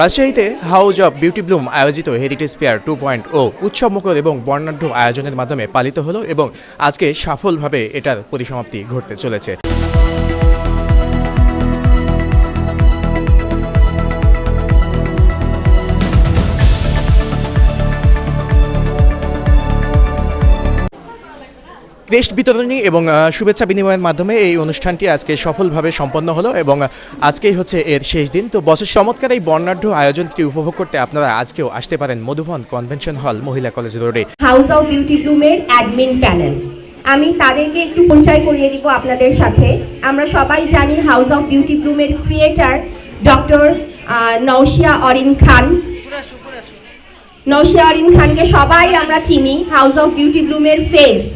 রাজশাহীতে house of beauty bloom আয়োজিত heritage fair two point O উৎসবমুখর এবং বর্ণাঢ্য আয়োজনের মাধ্যমে পালিত হলো এবং আজকে সফলভাবে এটার পরিসমাপ্তি ঘটতে চলেছে। ক্রেস্ট বিতরণী এবং শুভেচ্ছা বিনিময়ের মাধ্যমে এই অনুষ্ঠানটি আজকে সফলভাবে সম্পন্ন হলো এবং আজকেই হচ্ছে এর শেষ দিন। তো বছর চমৎকার এই বর্ণাঢ্য আয়োজনটি উপভোগ করতে আপনারা আজকেও আসতে পারেন মধুবন কনভেনশন হল, মহিলা কলেজ রোডে। হাউস অফ বিউটি ব্লুমের অ্যাডমিন প্যানেল। আমি তাদেরকে একটু পরিচয় করিয়ে দিব আপনাদের সাথে। আমরা সবাই জানি হাউস অফ বিউটি ব্লুমের ক্রিয়েটার ডক্টর নৌশিয়া অরিন খান। নৌশিয়া অরিন খানকে সবাই আমরা চিনি, হাউস অফ বিউটি ব্লুমের ফেস।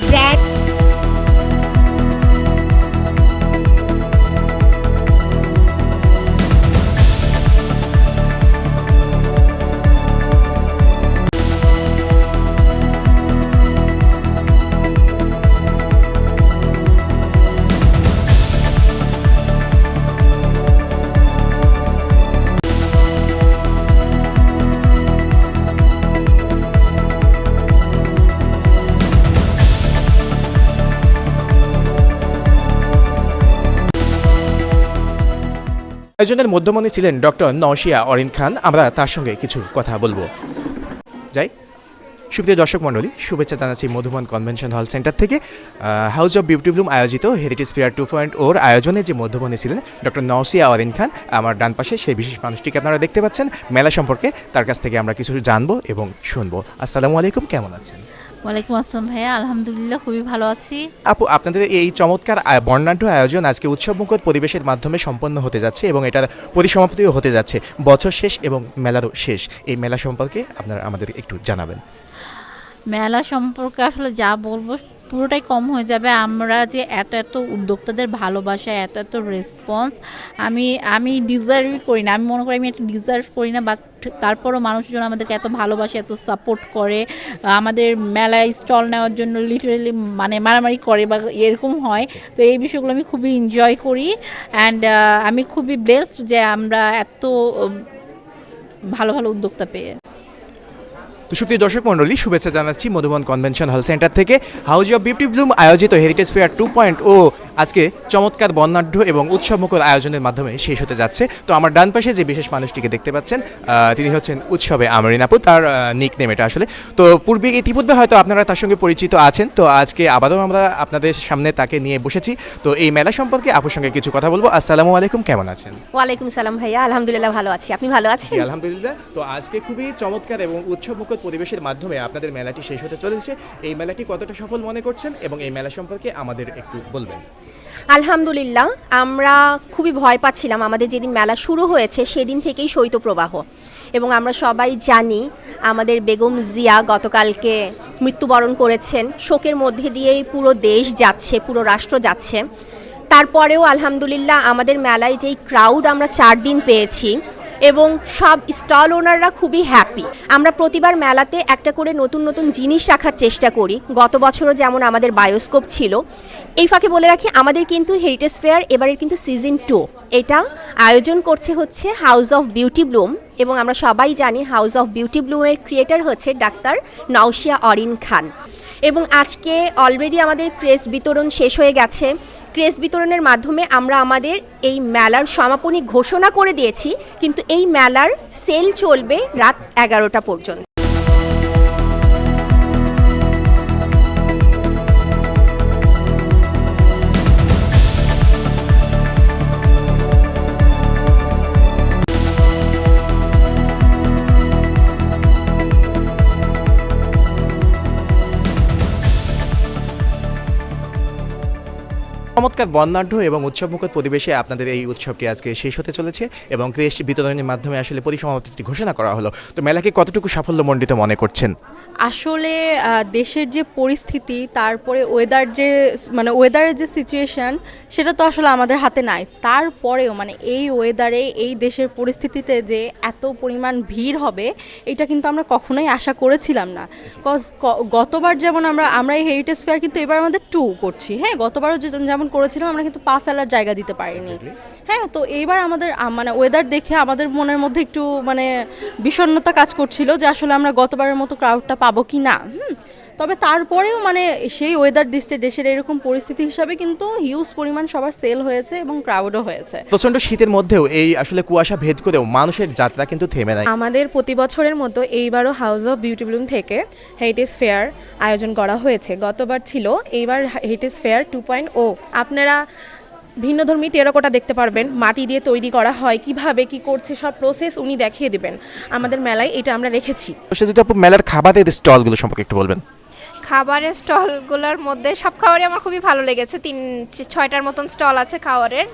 Brad আয়োজনের মধ্যমণি ছিলেন ডক্টর নওশিয়া অরিন খান। আমরা তার সঙ্গে কিছু কথা বলব। যাই, সুপ্রিয় দর্শক মণ্ডলী, শুভেচ্ছা জানাচ্ছি মধুবন কনভেনশন হল সেন্টার থেকে। হাউস অফ বিউটি ব্লুম আয়োজিত হেরিটেজ ফেয়ার টু পয়েন্ট ওর আয়োজনে যে মধ্যমণি ছিলেন ডক্টর নওসিয়া অরিন খান, আমার ডান পাশে সেই বিশেষ মানুষটিকে আপনারা দেখতে পাচ্ছেন। মেলা সম্পর্কে তার কাছ থেকে আমরা কিছু জানব এবং শুনব। আসসালামু আলাইকুম, কেমন আছেন? ওয়ালাইকুম আসসালাম ভাইয়া আলহামদুলিল্লাহ খুবই ভালো আছি। আপু আপনাদের এই চমৎকার বর্ণাঢ্য আয়োজন আজকে উৎসবমুখর পরিবেশের মাধ্যমে সম্পন্ন হতে যাচ্ছে এবং এটার পরিসমাপ্তিও হতে যাচ্ছে। বছর শেষ এবং মেলারও শেষ। এই মেলা সম্পর্কে আপনারা আমাদের একটু জানাবেন। মেলা সম্পর্কে আসলে যা বলব পুরোটাই কম হয়ে যাবে। আমরা যে এত এত উদ্যোক্তাদের ভালোবাসা, এত এত রেসপন্স আমি আমি ডিজার্ভই করি না। আমি মনে করি আমি এটা ডিজার্ভ করি না বাট তারপরও মানুষজন আমাদেরকে এত ভালোবাসে, এত সাপোর্ট করে, আমাদের মেলায় স্টল নেওয়ার জন্য লিটারেলি মানে মারামারি করে বা এরকম হয়। তো এই বিষয়গুলো আমি খুবই এনজয় করি অ্যান্ড আমি খুবই ব্লেসড যে আমরা এত ভালো ভালো উদ্যোক্তা পেয়ে। তো সুপ্রিয় দর্শক মণ্ডলী শুভেচ্ছা জানাচ্ছি মধুবন কনভেনশন হল সেন্টার থেকে। হাউজ অফ বিউটি ব্লুম আয়োজিত heritage fair two point O আজকে চমৎকার বর্ণাঢ্য এবং উৎসবমুখর আয়োজনের মাধ্যমে শেষ হতে যাচ্ছে। তো আমার ডান পাশে যে বিশেষ মানুষটিকে দেখতে পাচ্ছেন তিনি হচ্ছেন উৎসবে আমরিন আপু তার নিক নেম এটা আসলে। তো পূর্বে ইতিপূর্বে হয়তো আপনারা তার সঙ্গে পরিচিত আছেন তো আজকে আবারও আমরা আপনাদের সামনে তাকে নিয়ে বসেছি। তো এই মেলা সম্পর্কে আপুর সঙ্গে কিছু কথা বলব। আসসালামু আলাইকুম কেমন আছেন? ওয়ালাইকুম সালাম ভাইয়া আলহামদুলিল্লাহ ভালো আছি। আপনি ভালো আছেন? আলহামদুলিল্লাহ। তো আজকে খুবই চমৎকার এবং উৎসবমুখর পরিবেশের মাধ্যমে আপনাদের মেলাটি শেষ হতে চলেছে। এই মেলাটি কতটা সফল মনে করছেন এবং এই মেলা সম্পর্কে আমাদের একটু বলবেন? আলহামদুলিল্লাহ, আমরা খুবই ভয় পাচ্ছিলাম আমাদের যেদিন মেলা শুরু হয়েছে সেদিন থেকেই শৈত্যপ্রবাহ এবং আমরা সবাই জানি আমাদের বেগম জিয়া গতকালকে মৃত্যুবরণ করেছেন। শোকের মধ্যে দিয়েই পুরো দেশ যাচ্ছে, পুরো রাষ্ট্র যাচ্ছে। তারপরেও আলহামদুলিল্লাহ আমাদের মেলায় যেই ক্রাউড আমরা চার দিন পেয়েছি এবং সব স্টল ওনাররা খুবই হ্যাপি আমরা প্রতিবার মেলাতে একটা করে নতুন নতুন জিনিস রাখার চেষ্টা করি। গত বছরও যেমন আমাদের বায়োস্কোপ ছিল। এই ফাঁকে বলে রাখি, আমাদের কিন্তু হেরিটেজ ফেয়ার এবারের কিন্তু সিজন টু এটা আয়োজন করছে হচ্ছে হাউস অফ বিউটি ব্লুম এবং আমরা সবাই জানি হাউস অফ বিউটি ব্লুমের ক্রিয়েটার হচ্ছে ডাক্তার নওশিয়া অরিন খান। এবং আজকে অলরেডি আমাদের ক্রেস্ট বিতরণ শেষ হয়ে গেছে। ক্রেস্ট বিতরণের মাধ্যমে আমরা আমাদের এই মেলার সমাপনী ঘোষণা করে দিয়েছি, কিন্তু এই মেলার সেল চলবে রাত এগারোটা পর্যন্ত। চমৎকার বর্ণাঢ্য এবং উৎসবমুখর পরিবেশে আপনাদের এই উৎসবটি আজকে শেষ হতে চলেছে এবং ক্রেস্ট বিতরণের মাধ্যমে আসলে পরিসমাপ্তি ঘোষণা করা হলো। তো মেলাকে কতটুকু সাফল্যমণ্ডিত মনে করছেন? আসলে দেশের যে পরিস্থিতি তারপরে ওয়েদার যে মানে ওয়েদারের যে সিচুয়েশন সেটা তো আসলে আমাদের হাতে নাই। তারপরেও মানে এই ওয়েদারে এই দেশের পরিস্থিতিতে যে এত পরিমাণ ভিড় হবে এটা কিন্তু আমরা কখনোই আশা করেছিলাম না। কজ গতবার যেমন আমরা আমরা এই হেরিটেজ ফেয়ার কিন্তু এবার আমাদের টু করছি। হ্যাঁ গতবারও যেমন করেছিলাম আমরা কিন্তু পা ফেলার জায়গা দিতে পারিনি। হ্যাঁ তো এইবার আমাদের মানে ওয়েদার দেখে আমাদের মনের মধ্যে একটু মানে বিষণ্ণতা কাজ করছিল যে আসলে আমরা গতবারের মতো ক্রাউডটা পাবো কি না হুম? তবে তারপরেও মানে সেই ওয়েদার দৃষ্টে দেশের এরকম পরিস্থিতি হিসাবে কিন্তু হিউজ পরিমাণ সবার সেল হয়েছে এবং ক্রাউডও হয়েছে। প্রচণ্ড শীতের মধ্যেও এই আসলে কুয়াশা ভেদ করেও মানুষের যাত্রা কিন্তু থেমে নাই। আমাদের প্রতি বছরের মতো এইবারও হাউস অফ বিউটি ব্লুম থেকে হেরিটেজ ফেয়ার আয়োজন করা হয়েছে। গতবার ছিল এইবার heritage fair two point O আপনারা ভিন্নধর্মী টেরাকোটা দেখতে পারবেন মাটি দিয়ে তৈরি করা হয় কীভাবে কি করছে সব প্রসেস উনি দেখিয়ে দেবেন। আমাদের মেলায় এটা আমরা রেখেছি। সে যদি আপু মেলার খাবারের স্টলগুলো সম্পর্কে একটু বলবেন। খাবারের স্টলগুলোর মধ্যে সব খাবারই আমার খুবই ভালো লেগেছে। তিন ছয়টার মতন স্টল আছে খাবারের।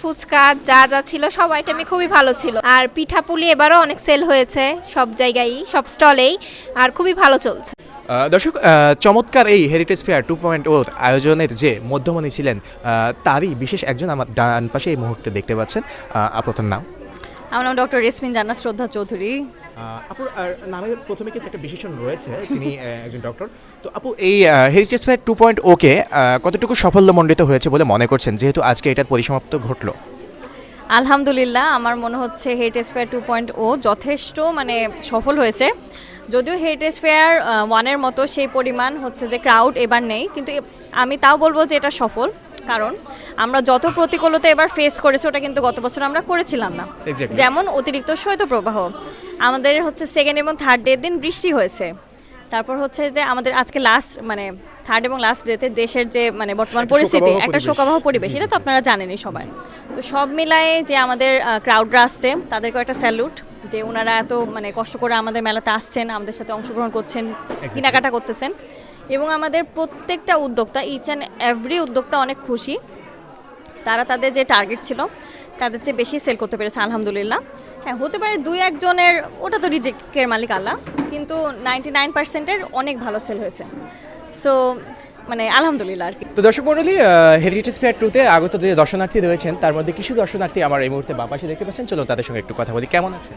ফুচকা যা যা ছিল সব আইটেমই খুবই ভালো ছিল। আর পিঠাপুলি এবারও অনেক সেল হয়েছে সব জায়গায় সব স্টলেই আর খুবই ভালো চলছে। দর্শক চমৎকার এই heritage fair two point O আয়োজনের যে মধ্যমণি ছিলেন তারই বিশেষ একজন আমার ডান পাশে এই মুহূর্তে দেখতে পাচ্ছেন। আপনার নাম? আমার নাম ডক্টর রেসমিন জান্না শ্রদ্ধা চৌধুরী আপু নামের প্রথমে কিন্তু একটা বিশেষণ রয়েছে তিনি একজন ডক্টর তো আপু এই হেরিটেজ ফেয়ার টু পয়েন্ট ওকে কতটুকু সাফল্যমণ্ডিত হয়েছে বলে মনে করছেন? যেহেতু আজকে এটার পরিসমাপ্ত ঘটলো। আলহামদুলিল্লাহ আমার মনে হচ্ছে heritage fair two point O যথেষ্ট মানে সফল হয়েছে। যদিও হেরিটেজ ফেয়ার ওয়ানের মতো সেই পরিমাণ হচ্ছে যে ক্রাউড এবার নেই কিন্তু আমি তাও বলব যে এটা সফল। কারণ আমরা যত প্রতিকূলতা এবার ফেস করেছি ওটা কিন্তু গত বছর আমরা করেছিলাম না। যেমন অতিরিক্ত শৈত্যপ্রবাহ আমাদের হচ্ছে সেকেন্ড এবং থার্ড ডে দিন বৃষ্টি হয়েছে। তারপর হচ্ছে যে আমাদের আজকে লাস্ট মানে থার্ড এবং লাস্ট ডেতে দেশের যে মানে বর্তমান পরিস্থিতি একটা। শোকাবহ পরিবেশ এটা তো আপনারা জানেনই সবাই। তো সব মিলায়ে যে আমাদের ক্রাউডরা আসছে তাদেরকে একটা স্যালুট যে ওনারা এত মানে কষ্ট করে আমাদের মেলাতে আসছেন আমাদের সাথে অংশগ্রহণ করছেন কেনাকাটা করতেছেন। এবং আমাদের প্রত্যেকটা উদ্যোক্তা ইচ অ্যান্ড এভরি উদ্যোক্তা অনেক খুশি। তারা তাদের যে টার্গেট ছিল তাদের চেয়ে বেশি সেল করতে পেরেছে আলহামদুলিল্লাহ। হ্যাঁ হতে পারে দুই একজনের, ওটা তো রিজেক্টের মালিক আল্লাহ, কিন্তু নাইনটি নাইন পার্সেন্টের অনেক ভালো সেল হয়েছে। সো মানে আলহামদুলিল্লাহ আর কি। তো দর্শক মন্ডলী হেরিটেজ ফেয়ার টুতে আগত যে দর্শনার্থী রয়েছেন, তার মধ্যে কিছু দর্শনার্থী আমার এই মুহূর্তে বাপাশে দেখতে পাচ্ছেন। চলো তাদের সঙ্গে একটু কথা বলি। কেমন আছেন?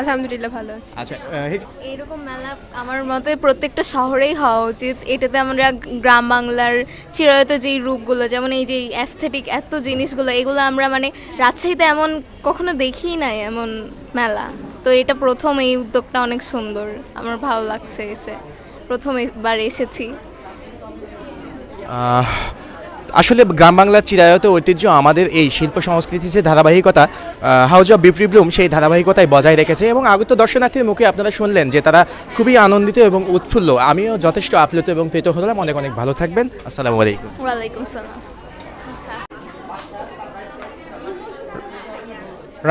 আলহামদুলিল্লাহ ভালো আছি। আচ্ছা আহ, এইরকম মেলা আমার মতে প্রত্যেকটা শহরেই হওয়া উচিত। এটাতে আমরা গ্রাম বাংলার চিরায়ত যেই রূপগুলো যেমন এই যে অ্যাস্থেটিক এত জিনিসগুলো এগুলো আমরা মানে রাজশাহীতে এমন কখনো দেখিই নাই এমন মেলা। তো এটা প্রথম এই উদ্যোগটা অনেক সুন্দর। আমার ভালো লাগছে এসে। প্রথম বার এসেছি। আসলে গ্রাম বাংলার চিরায়ত ঐতিহ্য আমাদের এই শিল্প সংস্কৃতির যে ধারাবাহিকতা হাউজ অফ বিপ্রি ব্লুম সেই ধারাবাহিকতায় বজায় রেখেছে এবং আগত দর্শনার্থীর মুখে আপনারা শুনলেন যে তারা খুবই আনন্দিত এবং উৎফুল্ল। আমিও যথেষ্ট আপ্লুত এবং পেত হলাম। অনেক অনেক ভালো থাকবেন। আসসালামু আলাইকুম। ওয়ালাইকুম সালাম।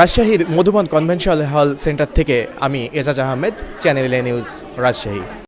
রাজশাহীর মধুবন কনভেনশনাল হল সেন্টার থেকে আমি Ejaz Ahmed channel A news Rajshahi.